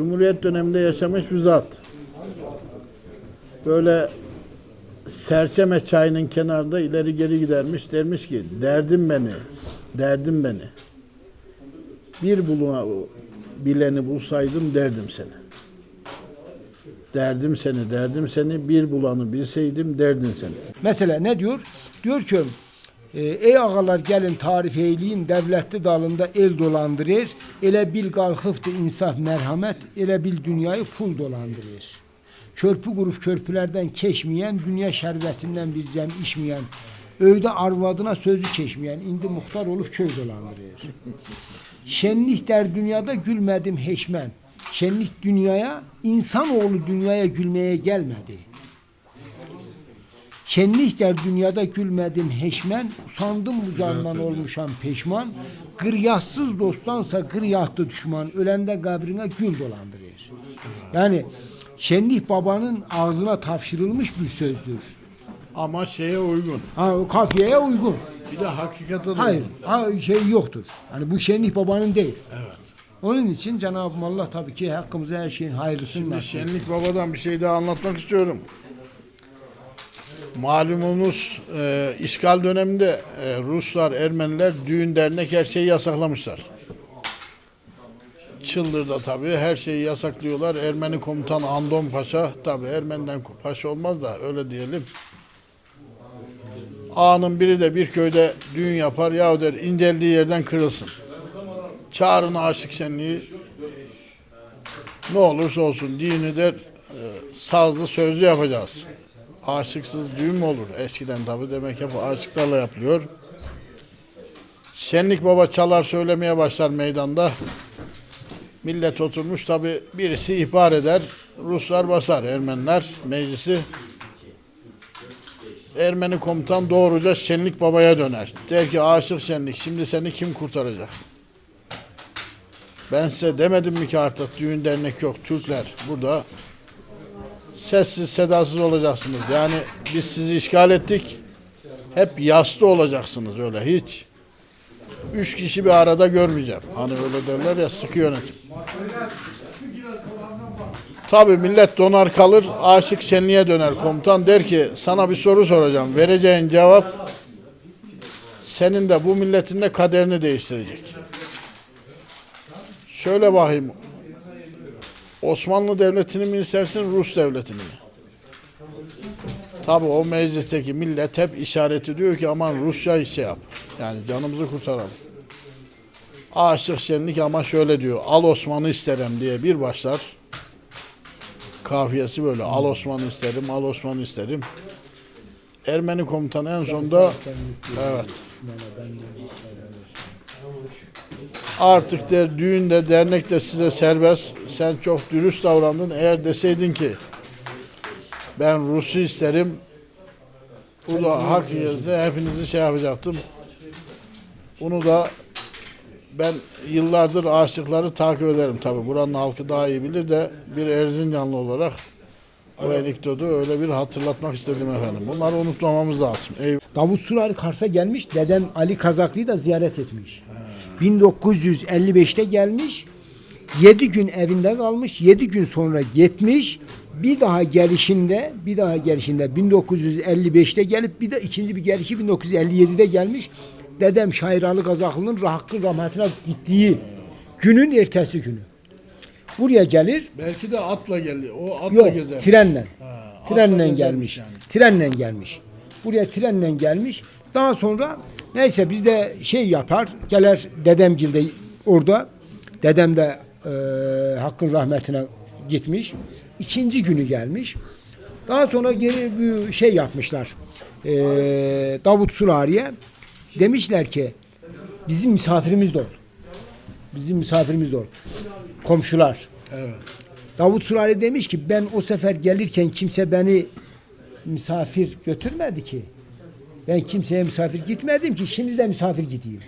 Cumhuriyet döneminde yaşamış bir zat. Böyle Serçeme çayının kenarında ileri geri gidermiş. Dermiş ki derdim beni, derdim beni. Bir buluna bileni bulsaydım derdim seni. Derdim seni, derdim seni. Bir bulanı bilseydim derdin seni. Mesela ne diyor? Diyor ki e, ey ağalar gelin tarif eyleyin devletli dalında el dolandırır. Ele bil kalkıftı insaf merhamet ele bil dünyayı pul dolandırır. Körpü kuruf körpülerden keşmeyen dünya şerbetinden bir cem içmeyen öyde arvadına sözü çeşmeyen indi muhtar olup köy dolandırır. Şenlik der dünyada gülmedim heşmen. Şenlik dünyaya insanoğlu dünyaya gülmeye gelmedi. Şenlik der dünyada gülmedim heşmen, usandım bu candan olmuşam peşman. Gıryahtsız dosttansa gıryahtı düşman, ölende kabrine gül dolandırır. Yani Şenlik babanın ağzına tavşırılmış bir sözdür. Ama şeye uygun. Ha, kafiyeye uygun. Bir de hakikate Hayır, uygun. ha, şey yoktur. Hani bu Şenlik babanın değil. Evet. Onun için Cenab-ı Allah tabii ki hakkımıza her şeyin hayırlısını Şimdi nasip. Şenlik Baba'dan bir şey daha anlatmak istiyorum. Malumunuz e, işgal döneminde e, Ruslar, Ermeniler düğün dernek her şeyi yasaklamışlar. Çıldır'da tabii her şeyi yasaklıyorlar. Ermeni komutan Andon Paşa, tabii Ermeni'den paşa olmaz da öyle diyelim. Ağanın biri de bir köyde düğün yapar. Yahu der inceldiği yerden kırılsın. Çağırın aşık şenliği ne olursa olsun düğünü der e, sazlı sözlü yapacağız. Aşıksız düğün mü olur? Eskiden tabi demek hep aşıklarla yapılıyor. Şenlik baba çalar söylemeye başlar meydanda. Millet oturmuş tabi birisi ihbar eder. Ruslar basar Ermeniler meclisi. Ermeni komutan doğruca Şenlik babaya döner. Der ki aşık Şenlik şimdi seni kim kurtaracak? Ben size demedim mi ki artık düğün dernek yok Türkler burada sessiz sedasız olacaksınız. Yani biz sizi işgal ettik. Hep yastı olacaksınız öyle hiç. Üç kişi bir arada görmeyeceğim. Hani öyle derler ya sıkı yönetim. Tabi millet donar kalır, aşık şenliğe döner. Komutan der ki sana bir soru soracağım. Vereceğin cevap senin de bu milletin de kaderini değiştirecek. Şöyle bakayım. Osmanlı Devleti'ni mi istersin, Rus Devleti'ni mi? Tabi o meclisteki millet hep işareti diyor ki aman Rusça şey yap. Yani canımızı kurtaralım. Aşık şenlik ama şöyle diyor. Al Osman'ı isterim diye bir başlar. Kafiyesi böyle. Al Osman'ı isterim, al Osman'ı isterim. Ermeni komutan en sonunda evet. Artık der düğünde dernekte size serbest. Sen çok dürüst davrandın. Eğer deseydin ki ben Rus'u isterim. Bu da hak yerine hepinizi şey yapacaktım. Bunu da ben yıllardır aşıkları takip ederim tabi. Buranın halkı daha iyi bilir de bir Erzincanlı olarak o anekdotu öyle bir hatırlatmak istedim efendim. Bunları unutmamamız lazım. Ey Davut Sunari Kars'a gelmiş. Dedem Ali Kazaklı'yı da ziyaret etmiş. 1955'te gelmiş. 7 gün evinde kalmış. 7 gün sonra gitmiş. Bir daha gelişinde, bir daha gelişinde 1955'te gelip bir de ikinci bir gelişi 1957'de gelmiş. Dedem Şairalı Kazaklı'nın hakkı rahmetine gittiği günün ertesi günü. Buraya gelir. belki de atla geldi. O atla Yok, gezer. trenle. atla Trenle gelmiş. yani. Trenle gelmiş. Buraya trenle gelmiş. Daha sonra neyse biz de şey yapar. Gelir dedemgil de orada. Dedem de e, hakkın rahmetine gitmiş. İkinci günü gelmiş. Daha sonra geri bir şey yapmışlar. E, Davut Sulari'ye demişler ki bizim misafirimiz de ol. Bizim misafirimiz de ol. Komşular. Evet. Davut Sulari demiş ki ben o sefer gelirken kimse beni misafir götürmedi ki. Ben kimseye misafir gitmedim ki şimdi de misafir gideyim.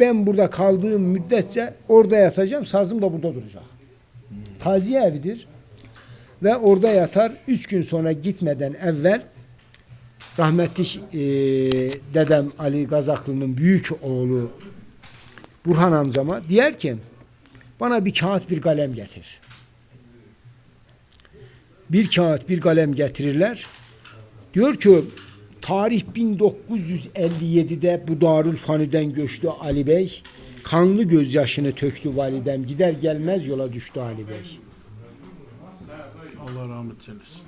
Ben burada kaldığım müddetçe orada yatacağım, sazım da burada duracak. Taziye evidir. Ve orada yatar. Üç gün sonra gitmeden evvel rahmetli e, dedem Ali Gazaklı'nın büyük oğlu Burhan amcama diyer ki Bana bir kağıt bir kalem getir. Bir kağıt bir kalem getirirler. Diyor ki tarih 1957'de bu Darülfani'den göçtü Ali Bey. Kanlı gözyaşını töktü validem. Gider gelmez yola düştü Ali Bey. Allah rahmet eylesin.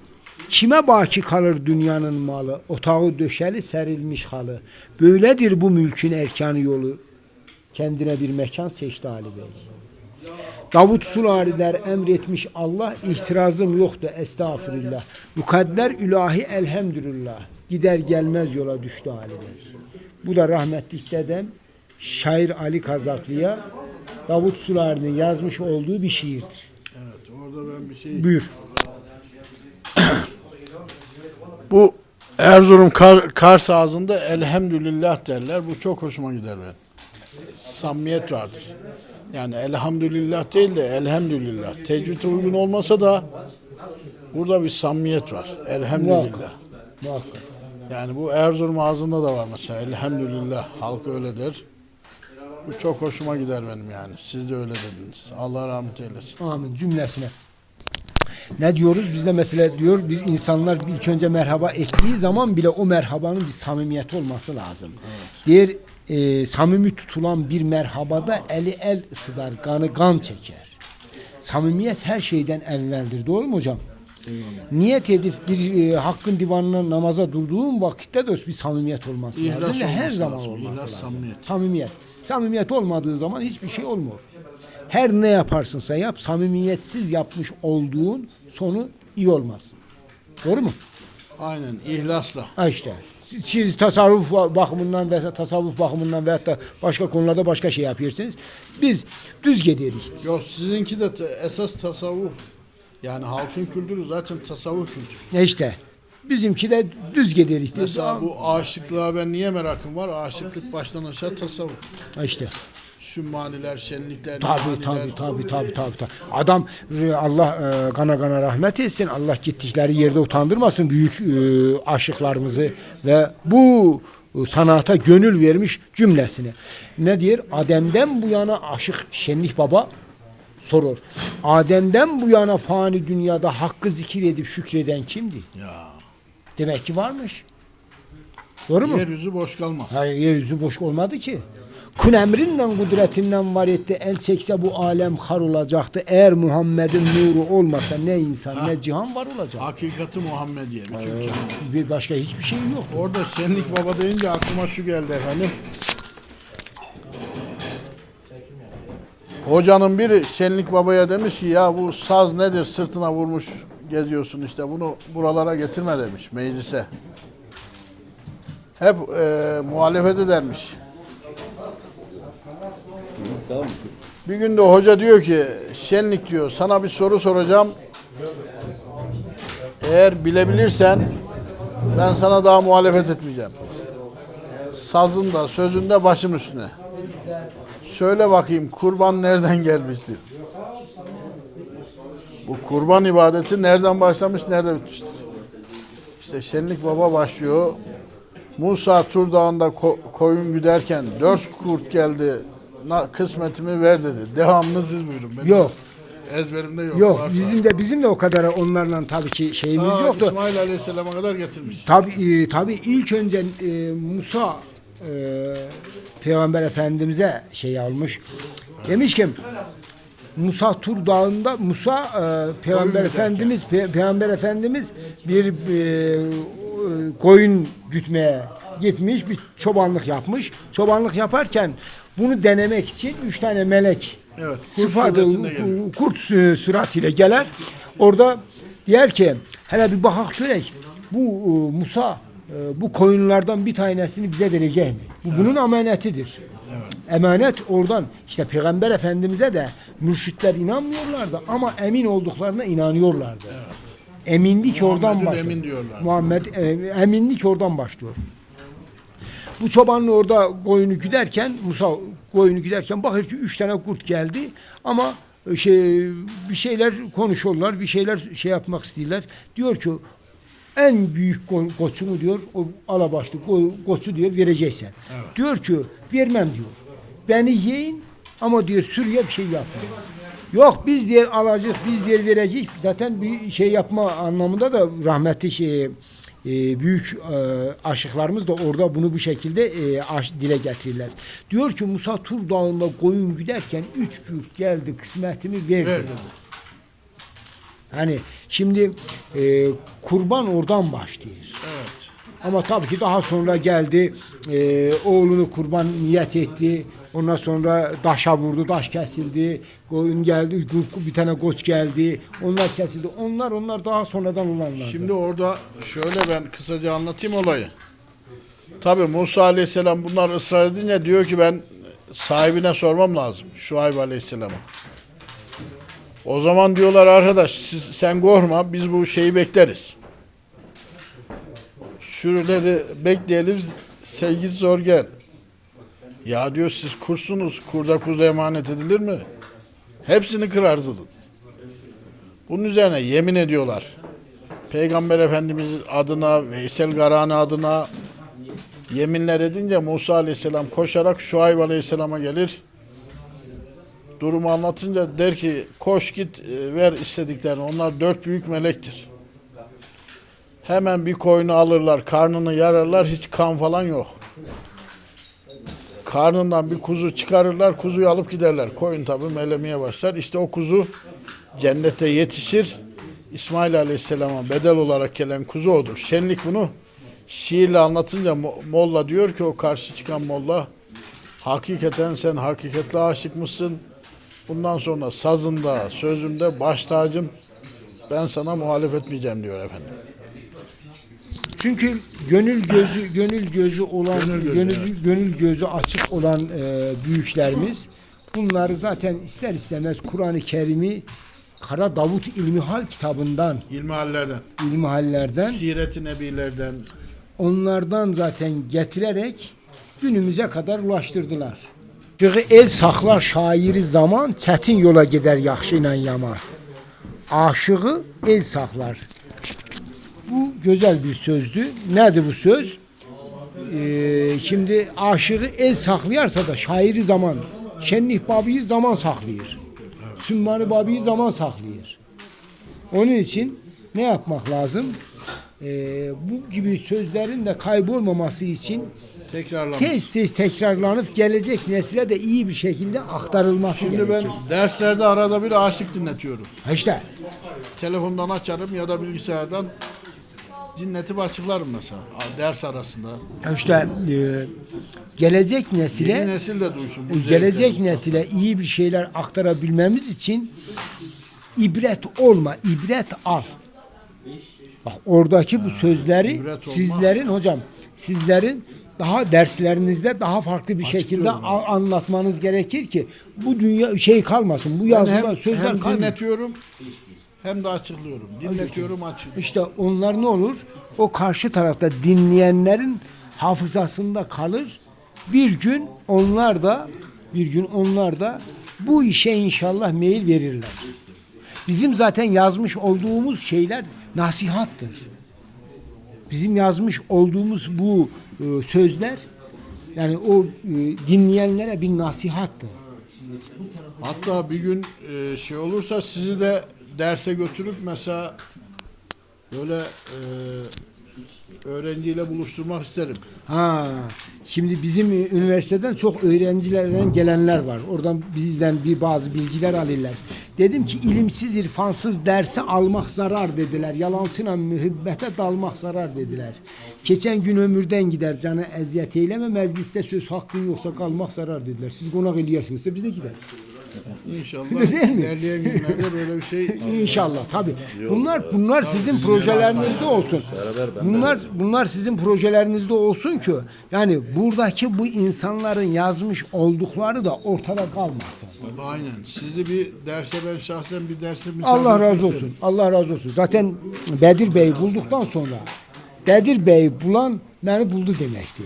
Kime baki kalır dünyanın malı? Otağı döşeli serilmiş halı. Böyledir bu mülkün erkanı yolu. Kendine bir mekan seçti Ali Bey. Davut Sulari der emretmiş Allah itirazım yoktu estağfurullah. Mukadder ilahi elhamdülillah. Gider gelmez yola düştü Ali Bey. Bu da rahmetlik dedem şair Ali Kazaklı'ya Davut Sulari'nin yazmış olduğu bir şiirdir. Evet orada ben bir şey... Buyur. Bu Erzurum Kar, Kars ağzında elhamdülillah derler. Bu çok hoşuma gider ben. Samimiyet vardır. Yani elhamdülillah değil de elhamdülillah. Tecvid uygun olmasa da burada bir samimiyet var. Elhamdülillah. Yani bu Erzurum ağzında da var mesela. Elhamdülillah. Halk öyle der. Bu çok hoşuma gider benim yani. Siz de öyle dediniz. Allah rahmet eylesin. Amin cümlesine. Ne diyoruz? Biz de mesela diyor bir insanlar ilk önce merhaba ettiği zaman bile o merhabanın bir samimiyeti olması lazım. Diğer e, samimi tutulan bir merhabada eli el ısıdar, kanı kan çeker. Samimiyet her şeyden evveldir. Doğru mu hocam? Niyet edip bir e, hakkın divanına namaza durduğun vakitte de bir samimiyet olması İhlas lazım ve her zaman lazım. olması İhlas, lazım. samimiyet. Samimiyet. Samimiyet olmadığı zaman hiçbir şey olmuyor. Her ne yaparsınsa yap, samimiyetsiz yapmış olduğun sonu iyi olmaz. Doğru mu? Aynen ihlasla. Ha işte. Siz, tasavvuf bakımından ve tasavvuf bakımından veyahut da başka konularda başka şey yapıyorsunuz. Biz düz giderik. Yok sizinki de te- esas tasavvuf. Yani halkın kültürü zaten tasavvuf kültürü. İşte. Bizimki de düz giderik. Mesela bu aşıklığa ben niye merakım var? Aşıklık baştan aşağı tasavvuf. İşte. Sümmaniler, şenlikler, Tabi tabi tabi tabi tabi. tabi. Adam e, Allah e, kana kana rahmet etsin. Allah gittikleri yerde utandırmasın büyük e, aşıklarımızı ve bu e, sanata gönül vermiş cümlesini. Ne diyor? Adem'den bu yana aşık Şenlik Baba sorur. Adem'den bu yana fani dünyada hakkı zikir edip şükreden kimdi? Ya. Demek ki varmış. Doğru mu? Yeryüzü boş kalmaz. Hayır yeryüzü boş olmadı ki. Kun emrinle kudretinden var etti. El çekse bu alem har olacaktı. Eğer Muhammed'in nuru olmasa ne insan ne cihan var olacak. Hakikati Muhammediye. Bütün kainat. Bir başka hiçbir şey yok. Orada şenlik baba deyince aklıma şu geldi efendim. Hocanın biri şenlik babaya demiş ki ya bu saz nedir sırtına vurmuş geziyorsun işte bunu buralara getirme demiş meclise. Hep e, muhalefet edermiş. Bir gün de hoca diyor ki şenlik diyor sana bir soru soracağım. Eğer bilebilirsen ben sana daha muhalefet etmeyeceğim. Sazında, sözünde başım üstüne. Söyle bakayım kurban nereden gelmiştir? Bu kurban ibadeti nereden başlamış, nerede bitmiştir? İşte Şenlik Baba başlıyor. Musa Tur Dağı'nda ko- koyun güderken dört kurt geldi. Na, kısmetimi ver dedi. Devamını siz buyurun. Benim Yok. Ezberimde yok. Yok varsa. bizim de bizim de o kadar onlarla tabii ki şeyimiz Ta yoktu. İsmail Aleyhisselam'a kadar getirmiş. Tabii e, tabii ilk önce e, Musa e, Peygamber Efendimiz'e şey almış. Demiş ki Musa Tur Dağı'nda Musa e, Peygamber Efendimiz Pe- Peygamber Efendimiz bir e, koyun gütmeye gitmiş bir çobanlık yapmış. Çobanlık yaparken bunu denemek için üç tane melek Evet, sıfatı kurt sü- süratiyle gelir. Orada diyor ki hele bir bakak görek bu e, Musa e, bu koyunlardan bir tanesini bize verecek mi? Bu bunun emanetidir. Emanet oradan işte Peygamber Efendimiz'e de mürşitler inanmıyorlardı ama emin olduklarına inanıyorlardı. Eminlik oradan başlıyor. emin diyorlar. Muhammed e, eminlik oradan başlıyor. Bu çobanlı orada koyunu güderken Musa koyunu güderken bakır ki üç tane kurt geldi ama e, şey bir şeyler konuşuyorlar, bir şeyler şey yapmak istiyorlar. Diyor ki en büyük ko- koçunu diyor o alabaşlı ko- koçu diyor vereceksen. Diyor ki vermem diyor. Beni yiyin ama diyor sürüye bir şey yapmayın. Yok biz diğer alacak, biz diğer verecek. Zaten bir şey yapma anlamında da rahmetli şey e, büyük e, aşıklarımız da orada bunu bu şekilde e, aş- dile getirirler. Diyor ki Musa Tur Dağı'nda koyun güderken üç gürt geldi kısmetimi verdi. Verdi. Hani şimdi e, kurban oradan başlıyor. Evet. Ama tabii ki daha sonra geldi e, oğlunu kurban niyet etti. Ondan sonra daşa vurdu, daş kesildi. Koyun geldi, bir tane koç geldi. Onlar kesildi. Onlar onlar daha sonradan olanlar. Şimdi orada şöyle ben kısaca anlatayım olayı. Tabi Musa Aleyhisselam bunlar ısrar edince diyor ki ben sahibine sormam lazım. Şuayb Aleyhisselam'a. O zaman diyorlar arkadaş siz, sen korkma biz bu şeyi bekleriz. Sürüleri bekleyelim sevgisi zor gel. Ya diyor siz kursunuz kurda kuzu emanet edilir mi? Hepsini kırarsınız. Bunun üzerine yemin ediyorlar. Peygamber Efendimiz adına, Veysel Garani adına yeminler edince Musa Aleyhisselam koşarak Şuayb Aleyhisselam'a gelir. Durumu anlatınca der ki koş git e, ver istediklerini. Onlar dört büyük melektir. Hemen bir koyunu alırlar, karnını yararlar, hiç kan falan yok. Karnından bir kuzu çıkarırlar, kuzuyu alıp giderler. Koyun tabi melemeye başlar. İşte o kuzu cennete yetişir. İsmail Aleyhisselam'a bedel olarak gelen kuzu odur. Şenlik bunu şiirle anlatınca Mo- Molla diyor ki o karşı çıkan Molla hakikaten sen hakikatle aşık mısın? Bundan sonra sazında, sözümde baş tacım ben sana muhalef etmeyeceğim diyor efendim. Çünkü gönül gözü gönül gözü olan Gönül gönül gözü, gönül, evet. gözü açık olan e, büyüklerimiz bunları zaten ister istemez Kur'an-ı Kerim'i Kara Davut İlmihal kitabından, İlmihallerden, İlmihallerden Siret-i Nebilerden, onlardan zaten getirerek günümüze kadar ulaştırdılar. Çünkü el saklar şairi zaman çetin yola gider yaxşı ilə yaman. Aşığı el saklar. Bu güzel bir sözdü. Nedir bu söz? Ee, şimdi aşığı el saklayarsa da şairi zaman, şenlik babiyi zaman saklıyor. Sümmani babiyi zaman saklıyor. Onun için ne yapmak lazım? Ee, bu gibi sözlerin de kaybolmaması için tez tez tekrarlanıp gelecek nesile de iyi bir şekilde aktarılması Şimdi ben gerekiyor. derslerde arada bir aşık dinletiyorum. İşte Telefondan açarım ya da bilgisayardan dinletip açıklarım mesela ders arasında. işte e, gelecek Yeni nesile nesil de duysun. bu gelecek zevkleri. nesile iyi bir şeyler aktarabilmemiz için ibret olma, ibret al. Bak oradaki bu sözleri sizlerin hocam, sizlerin daha derslerinizde daha farklı bir şekilde a- anlatmanız gerekir ki bu dünya şey kalmasın. Bu yazılar, hem, sözler hem kalmasın. dinletiyorum hem de açıklıyorum. Dinletiyorum açıklıyorum. İşte onlar ne olur? O karşı tarafta dinleyenlerin hafızasında kalır. Bir gün onlar da bir gün onlar da bu işe inşallah meyil verirler. Bizim zaten yazmış olduğumuz şeyler nasihattır. Bizim yazmış olduğumuz bu e, sözler yani o e, dinleyenlere bir nasihattır. Hatta bir gün e, şey olursa sizi de derse götürüp mesela böyle e, öğrenciyle buluşturmak isterim. Ha, şimdi bizim üniversiteden çok öğrencilerden gelenler var. Oradan bizden bir bazı bilgiler alırlar. Dedim ki ilimsiz, irfansız dersi almak zarar dediler. Yalansıyla mühibbete dalmak zarar dediler. Geçen gün ömürden gider canı eziyet eyleme mecliste söz hakkın yoksa kalmak zarar dediler. Siz konak ediyorsunuzsa biz de gideriz. İnşallah değil mi? ilerleyen günlerde böyle bir şey İnşallah tabii. Bunlar bunlar sizin projelerinizde olsun. Bunlar bunlar sizin projelerinizde olsun ki yani buradaki bu insanların yazmış oldukları da ortada kalmasın. aynen. Sizi bir derse ben şahsen bir derse Allah razı olsun. Allah razı olsun. Zaten Bedir Bey bulduktan sonra Bedir Bey bulan beni buldu demekti.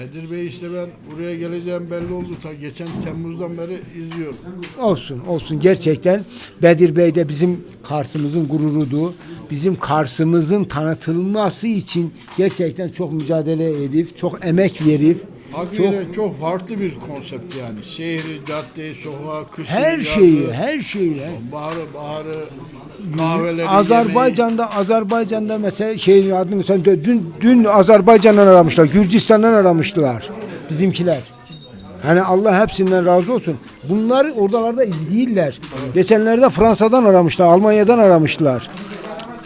Bedir Bey işte ben buraya geleceğim belli oldu. Ta geçen Temmuz'dan beri izliyorum. Olsun olsun gerçekten Bedir Bey de bizim Kars'ımızın gururudu. Bizim Kars'ımızın tanıtılması için gerçekten çok mücadele edip çok emek verip Hakikaten çok, farklı bir konsept yani. Şehri, caddeyi, sokağı, kışı, Her şeyi, her şeyi. Baharı, baharı, kahveleri, Azerbaycan'da Azerbaycan'da mesela şeyin adını sen de- dün dün Azerbaycan'dan aramışlar, Gürcistan'dan aramıştılar bizimkiler. Hani Allah hepsinden razı olsun. Bunlar oradalarda izleyirler. Geçenlerde Fransa'dan aramışlar, Almanya'dan aramışlar.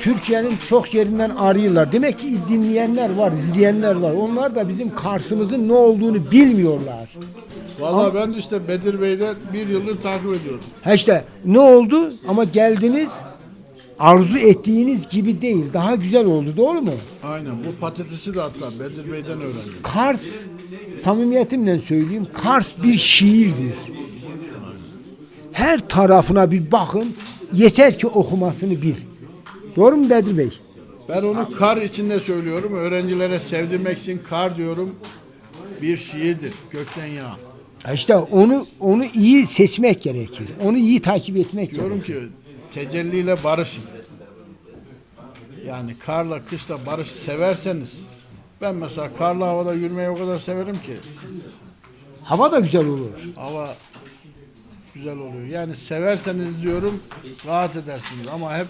Türkiye'nin çok yerinden arıyorlar. Demek ki dinleyenler var, izleyenler var. Onlar da bizim Kars'ımızın ne olduğunu bilmiyorlar. Valla ben de işte Bedir Bey'den bir yıldır takip ediyorum. Ha işte ne oldu? Ama geldiniz arzu ettiğiniz gibi değil. Daha güzel oldu. Doğru mu? Aynen bu patatesi de hatta Bedir Bey'den öğrendim. Kars samimiyetimle söyleyeyim. Kars bir şiirdir. Her tarafına bir bakın. Yeter ki okumasını bil. Doğru mu Bedir Bey? Ben onu kar içinde söylüyorum. Öğrencilere sevdirmek için kar diyorum. Bir şiirdir. Gökten yağan. İşte onu onu iyi seçmek gerekir. Onu iyi takip etmek Diyorum gerekir. ki tecelliyle barışın. Yani karla kışla barış severseniz ben mesela karlı havada yürümeyi o kadar severim ki Hava da güzel olur. hava güzel oluyor. Yani severseniz diyorum rahat edersiniz ama hep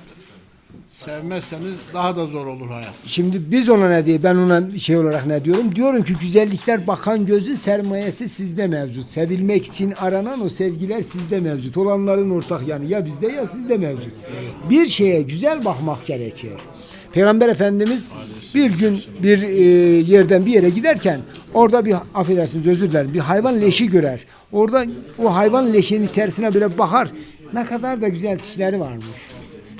sevmezseniz daha da zor olur hayat. Şimdi biz ona ne diye ben ona şey olarak ne diyorum? Diyorum ki güzellikler bakan gözün sermayesi sizde mevcut. Sevilmek için aranan o sevgiler sizde mevcut. Olanların ortak yanı ya bizde ya sizde mevcut. Bir şeye güzel bakmak gerekir. Peygamber Efendimiz bir gün bir e, yerden bir yere giderken orada bir affedersiniz özür dilerim bir hayvan leşi görer. Orada o hayvan leşinin içerisine böyle bakar. Ne kadar da güzel dişleri varmış.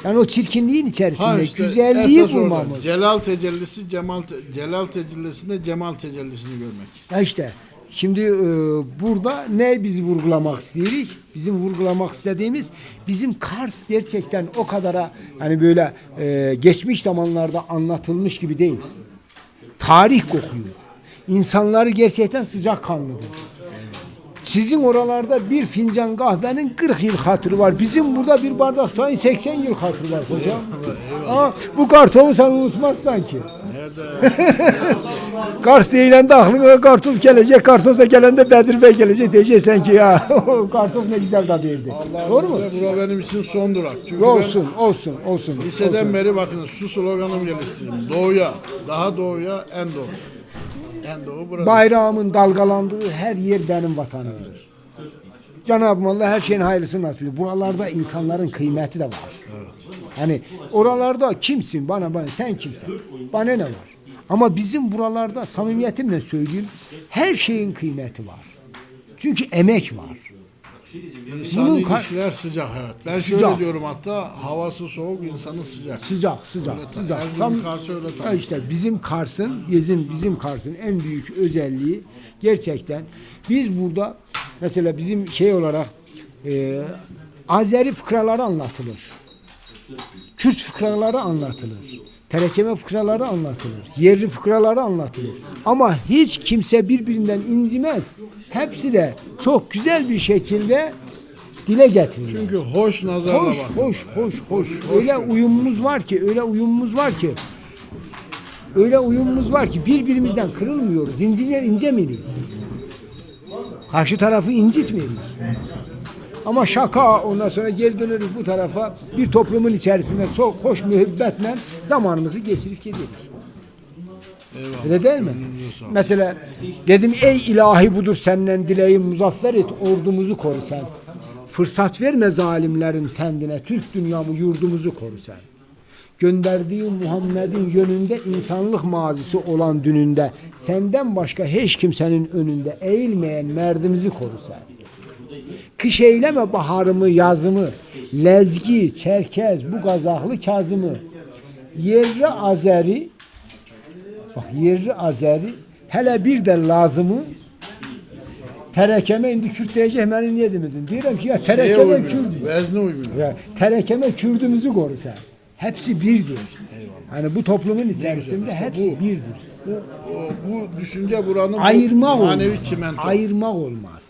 Yani o çirkinliğin içerisinde Ha işte güzelliği esas orada. bulmamız. Celal tecellisi, cemal te- celal tecellisinde cemal tecellisini görmek. Ya işte şimdi e, burada ne biz vurgulamak istiyoruz? Bizim vurgulamak istediğimiz bizim Kars gerçekten o kadara hani böyle e, geçmiş zamanlarda anlatılmış gibi değil. Tarih kokuyor. İnsanları gerçekten sıcak kanlıdır. Sizin oralarda bir fincan kahvenin 40 yıl hatırı var. Bizim burada bir bardak çayın 80 yıl hatırı var hocam. Aa, bu kartofu sen unutmazsan ki. Nerede? Kars deyilende aklına kartof gelecek. Kartof da gelende Bedir Bey gelecek. Diyeceksen ki ya kartof ne güzel tadı verdi. Doğru mu? Bura benim için son durak. Çünkü Olsun, olsun, olsun. ben liseden olsun. beri bakın şu sloganım geliştirdim. Doğuya, daha doğuya, en doğu. En doğu burada. Bayrağımın dalgalandığı her yer benim vatanımdır. Cenab-ı Allah her şeyin hayırlısını nasip ediyor. Buralarda insanların kıymeti de var. Hani oralarda kimsin bana bana sen kimsin? Bana ne var? Ama bizim buralarda samimiyetimle söyleyeyim her şeyin kıymeti var. Çünkü emek var. İnsani bunun ka- ilişkiler sıcak evet. Ben Sıcak. şöyle diyorum hatta havası soğuk, insanı sıcak. Sıcak, sıcak, Öyle ta- sıcak. Erzurum öyle Ha tanır. işte bizim Kars'ın, bizim bizim Kars'ın en büyük özelliği gerçekten biz burada mesela bizim şey olarak e, Azeri fıkraları anlatılır. Kürt fıkraları anlatılır. Terekeme fıkraları anlatılır. Yerli fıkraları anlatılır. Ama hiç kimse birbirinden incimez. Hepsi de çok güzel bir şekilde dile getirilir. Çünkü hoş nazarla Hoş, bakın. hoş, hoş, hoş. Öyle uyumumuz var ki, öyle uyumumuz var ki. Öyle uyumumuz var ki birbirimizden kırılmıyoruz. İnciler incemiyor. Karşı tarafı incitmiyoruz. Ama şaka ondan sonra geri döneriz bu tarafa bir toplumun içerisinde çok hoş müebbetle zamanımızı geçirip gidiyoruz. Eyvallah. Öyle değil mi? Mesela dedim ey ilahi budur senden dileğim muzaffer et ordumuzu koru sen. Fırsat verme zalimlerin fendine Türk dünyamı yurdumuzu koru sen. Gönderdiği Muhammed'in yönünde insanlık mazisi olan dününde senden başka hiç kimsenin önünde eğilmeyen merdimizi koru sen. Kış eyleme baharımı yazımı Lezgi, Çerkez, bu gazahlı Kazım'ı Yerli Azeri Bak yerli Azeri hele bir de lazımı terekeme indi Kürt diyecek beni niye demedin? Diyorum ki ya terekeme? Kürt. Vezne uymuyor. Ya, terekeme Kürdümüzü koru sen. Hepsi birdir. Hani bu toplumun içerisinde hepsi birdir. Bu, bu düşünce buranın bu Ayırmak manevi olmaz. çimento. Ayırmak olmaz.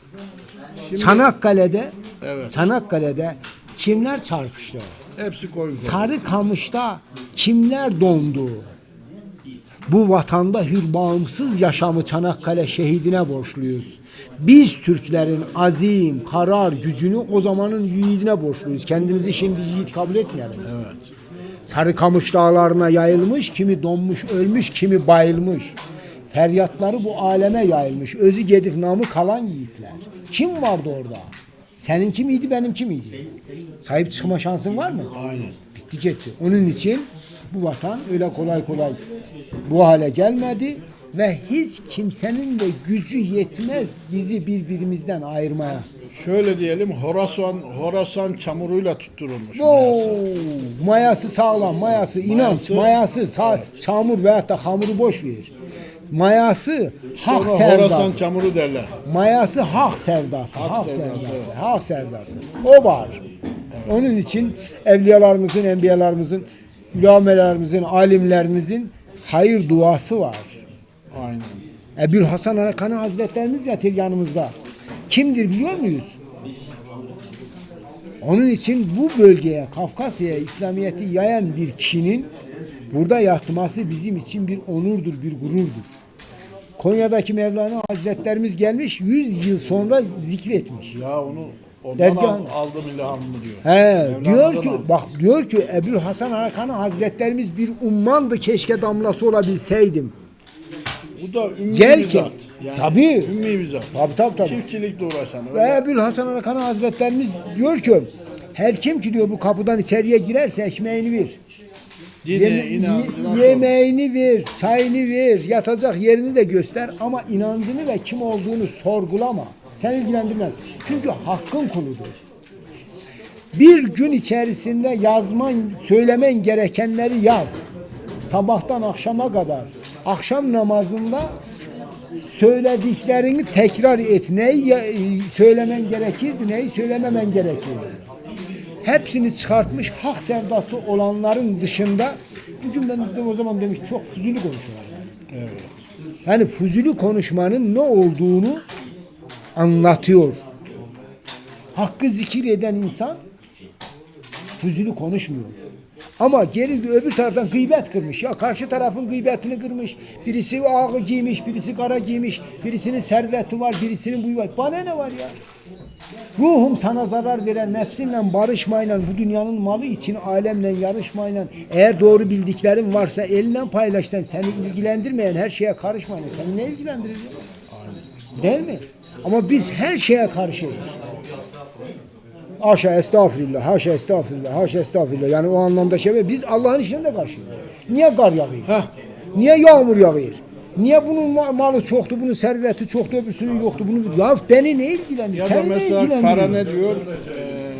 Çanakkale'de Evet. Çanakkale'de kimler çarpıştı? Hepsi koyun koyun. Sarıkamış'ta kimler dondu? Bu vatanda hür bağımsız yaşamı Çanakkale şehidine borçluyuz. Biz Türklerin azim, karar, gücünü o zamanın yiğidine borçluyuz. Kendimizi şimdi yiğit kabul etmeyelim. Evet. Sarıkamış dağlarına yayılmış, kimi donmuş ölmüş, kimi bayılmış. Feryatları bu aleme yayılmış. Özü gedif namı kalan yiğitler. Kim vardı orada? Seninki miydi, benimki miydi? Sahip çıkma şansın var mı? Aynen. Bitti gitti. Onun için bu vatan öyle kolay kolay bu hale gelmedi ve hiç kimsenin de gücü yetmez bizi birbirimizden ayırmaya. Şöyle diyelim Horasan Horasan çamuruyla tutturulmuş. Oo, mayası sağlam, mayası inanç, Mayası- mayası sağ, çamur veyahut da hamuru boş ver. Mayası hak Sonra sevdası. Horasan çamuru derler. Mayası hak sevdası, hak, sevdası, sevdası, hak sevdası. O var. Onun için evliyalarımızın, enbiyalarımızın, ülamelerimizin, alimlerimizin hayır duası var. Aynen. Ebu'l Hasan Arakanı Hazretlerimiz yatır yanımızda. Kimdir biliyor muyuz? Onun için bu bölgeye, Kafkasya'ya İslamiyet'i yayan bir kişinin burada yatması bizim için bir onurdur, bir gururdur. Konya'daki Mevlana Hazretlerimiz gelmiş, 100 yıl sonra zikretmiş. Ya onu ondan al, aldım ilhamımı diyor. He, Mevlana'dan diyor ki aldım. bak diyor ki Ebu'l Hasan Arakanı Hazretlerimiz bir ummandı keşke damlası olabilseydim. Bu da ümmi Gel bir ki- zat. Yani Tabii. Ümmi bir zat. Tabii tabii tabii. Çiftçilikle uğraşan. Ve Ebu'l Hasan Arakan Hazretlerimiz diyor ki her kim ki diyor bu kapıdan içeriye girerse ekmeğini ver. Yeme- inan, ye- inan yemeğini ver, çayını ver, yatacak yerini de göster ama inancını ve kim olduğunu sorgulama. Sen ilgilendirmez. Çünkü hakkın kuludur. Bir gün içerisinde yazman, söylemen gerekenleri yaz. Sabahtan akşama kadar. Akşam namazında söylediklerini tekrar et. Neyi ya- söylemen gerekirdi, neyi söylememen gerekirdi. Hepsini çıkartmış hak sevdası olanların dışında bugün ben o zaman demiş çok fuzuli konuşuyorlar. Evet. Yani fuzuli konuşmanın ne olduğunu anlatıyor. Hakkı zikir eden insan fuzuli konuşmuyor. Ama geri öbür taraftan gıybet kırmış. Ya karşı tarafın gıybetini kırmış. Birisi ağır giymiş, birisi kara giymiş. Birisinin serveti var, birisinin buyu var. Bana ne var ya? Ruhum sana zarar veren nefsinle barışmayla bu dünyanın malı için alemle yarışmayla eğer doğru bildiklerin varsa elinden paylaşsan seni ilgilendirmeyen her şeye karışmayla seni ne ilgilendirir? Değil mi? Ama biz her şeye karşıyız. Haşa estağfurullah, haşa estağfurullah, haşa estağfurullah. Yani o anlamda şey biz Allah'ın işine de karşıyız. Niye kar yağıyor? Heh. Niye yağmur yağıyor? Niye bunun ma- malı çoktu, bunun serveti çoktu, öbürsünün yoktu? Bunu ya beni ne ilgilendiriyor? Ya da Seni ne mesela ilgilendiriyor? kara ne diyor? Ee,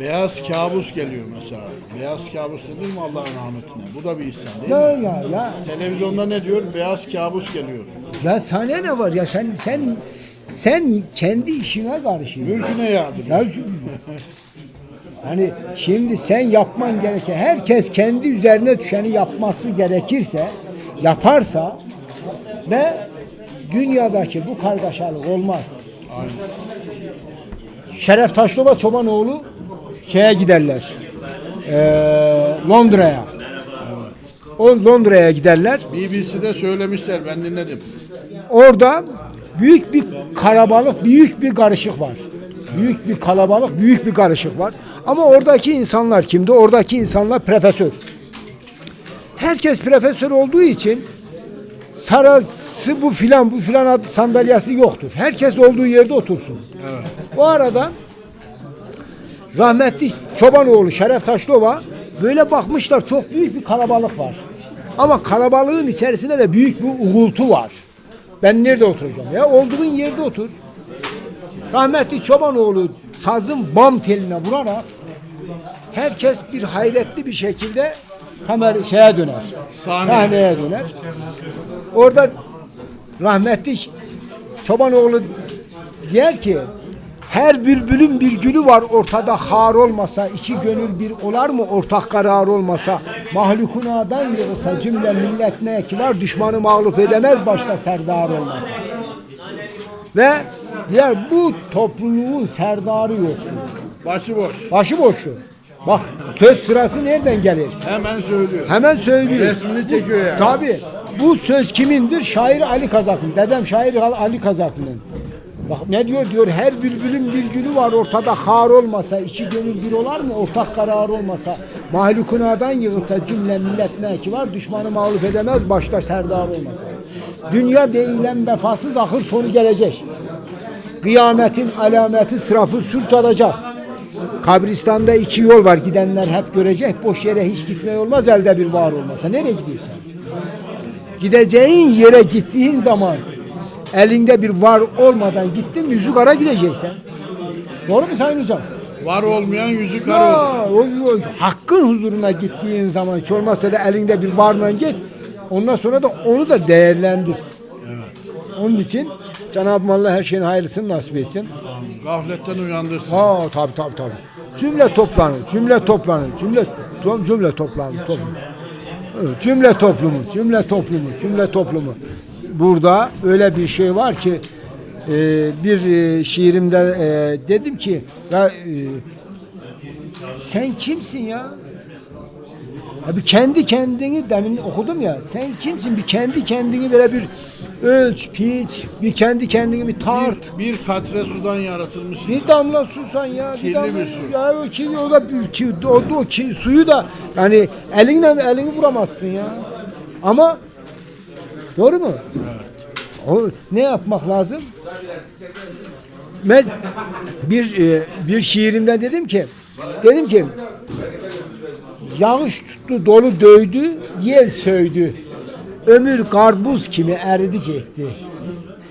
beyaz kabus geliyor mesela. Beyaz kabus değil mi Allah'ın rahmetine? Bu da bir ihsan değil Ya mi? ya ya. Televizyonda ne diyor? Beyaz kabus geliyor. Ya sana ne var ya sen sen sen kendi işine karışıyorsun. Mülküne yağdırıyor. Ya şu- Hani şimdi sen yapman gereken herkes kendi üzerine düşeni yapması gerekirse yaparsa ve dünyadaki bu kargaşalık olmaz. Şeref Taşlova Çobanoğlu şeye giderler. Eee, Londra'ya. O Londra'ya giderler. BBC'de söylemişler ben dinledim. Orada büyük bir kalabalık, büyük bir karışık var. Büyük bir kalabalık, büyük bir karışık var. Ama oradaki insanlar kimdi? Oradaki insanlar profesör. Herkes profesör olduğu için sarası bu filan bu filan ad- sandalyesi yoktur. Herkes olduğu yerde otursun. O arada rahmetli Çobanoğlu Şeref Taşlova böyle bakmışlar çok büyük bir kalabalık var. Ama kalabalığın içerisinde de büyük bir uğultu var. Ben nerede oturacağım ya? Olduğun yerde otur. Rahmetli Çobanoğlu sazın bam teline vurarak herkes bir hayretli bir şekilde kamera şeye döner. Sahneye. Sahneye döner. Orada rahmetli Çobanoğlu diyor ki her bülbülün bir gülü var ortada har olmasa iki gönül bir olar mı ortak karar olmasa mahlukunadan yığılsa cümle millet ne ki var düşmanı mağlup edemez başta serdar olmasa ve diğer bu topluluğun serdarı yoktur Başıboş. başıboştur Bak söz sırası nereden gelir? Hemen söylüyor. Hemen söylüyor. Resmini çekiyor yani. Tabi. Bu söz kimindir? Şair Ali Kazaklı. Dedem şair Ali Kazaklı'nın. Bak ne diyor diyor her bülbülün bir gülü var ortada har olmasa iki gönül bir olar mı ortak karar olmasa mahlukunadan yığılsa cümle millet ne ki var düşmanı mağlup edemez başta serdar olmasa dünya değilen vefasız ahır sonu gelecek kıyametin alameti sırafı sür çalacak kabristanda iki yol var gidenler hep görecek boş yere hiç gitmeye olmaz elde bir var olmasa nereye gidiyorsun gideceğin yere gittiğin zaman elinde bir var olmadan gittin mi yüzü kara gideceksin. Doğru mu Sayın Hocam? Var olmayan yüzü kara olur. O, o, hakkın huzuruna gittiğin zaman hiç olmazsa da elinde bir varla git. Ondan sonra da onu da değerlendir. Onun için Cenab-ı Allah her şeyin hayırlısını nasip etsin. Gafletten uyandırsın. Ha tabi tabi tabi. Cümle toplanır, cümle toplanır, cümle to, cümle toplanır. Evet, Cümle toplumu, cümle toplumu, cümle toplumu. Burada öyle bir şey var ki e, bir e, şiirimde e, dedim ki ya e, sen kimsin ya? Ya bir kendi kendini demin okudum ya. Sen kimsin? Bir kendi kendini böyle bir ölç, piç, bir kendi kendini bir tart. Bir, bir katre sudan yaratılmış Bir insan. damla su sen ya. Kirli bir damla bir su. Ya o kirli o da bir ki o, o ki, suyu da yani elinle elini vuramazsın ya. Ama doğru mu? O ne yapmak lazım? Ben bir e, bir şiirimde dedim ki dedim ki yağış tuttu dolu döydü yel söydü ömür karbuz kimi eridi gitti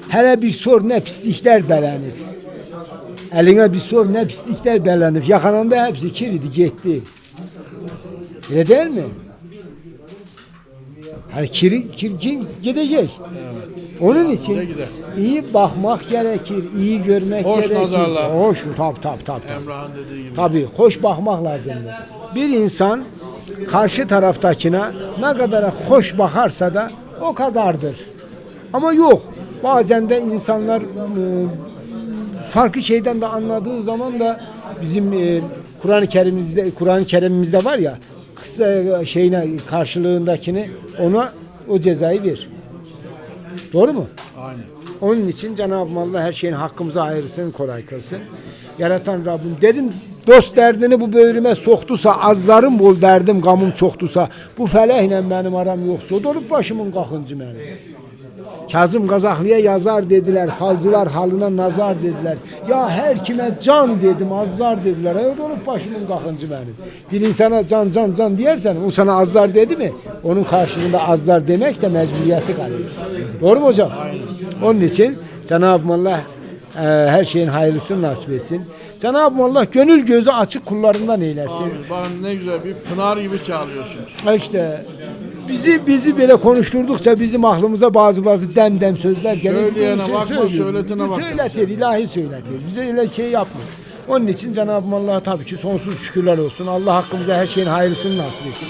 hele bir sor ne pislikler belenir eline bir sor ne pislikler belenir yakananda hepsi kiridi gitti öyle değil mi? Hani kiri, kirkin gidecek. Onun için iyi bakmak gerekir, iyi görmek Hoş gerekir. nazarlar. Hoş, tabi tabi tabi. Emrah'ın dediği gibi. Tabii hoş bakmak lazım. Bir insan karşı taraftakine ne kadar hoş bakarsa da o kadardır. Ama yok. Bazen de insanlar e, farklı şeyden de anladığı zaman da bizim e, Kur'an-ı Kerim'imizde Kur'an-ı Kerim'imizde var ya kısa şeyine karşılığındakini ona o cezayı ver. Doğru mu? Aynen. Onun için Cenab-ı Allah her şeyin hakkımıza ayırsın, kolay kılsın. Yaratan Rabbim dedim dost derdini bu böğrüme soktusa, azlarım bol derdim gamım çoktusa, bu felehle benim aram yoksa, dolup başımın kakıncı benim. Kazım Kazaklı'ya yazar dediler, falcılar halına nazar dediler. Ya her kime can dedim, azzar dediler. E dolup başımın kakıncı benim. Bir insana can can can diyersen, o sana azzar dedi mi? Onun karşılığında azzar demek de mecburiyeti kalıyor. Doğru mu hocam? Onun için Cenab-ı Allah e, her şeyin hayırlısını nasip etsin. Cenab-ı Allah gönül gözü açık kullarından eylesin. Bana ne güzel bir pınar gibi çağırıyorsunuz. İşte bizi bizi böyle konuşturdukça bizim aklımıza bazı bazı dem dem sözler gelir. Söyleyene şey bakma, söylüyor. söyletene bak. Söyletir, ilahi söyletir. Bize öyle şey yapmıyor. Onun için Cenab-ı Allah'a tabii ki sonsuz şükürler olsun. Allah hakkımıza her şeyin hayırlısını nasip etsin.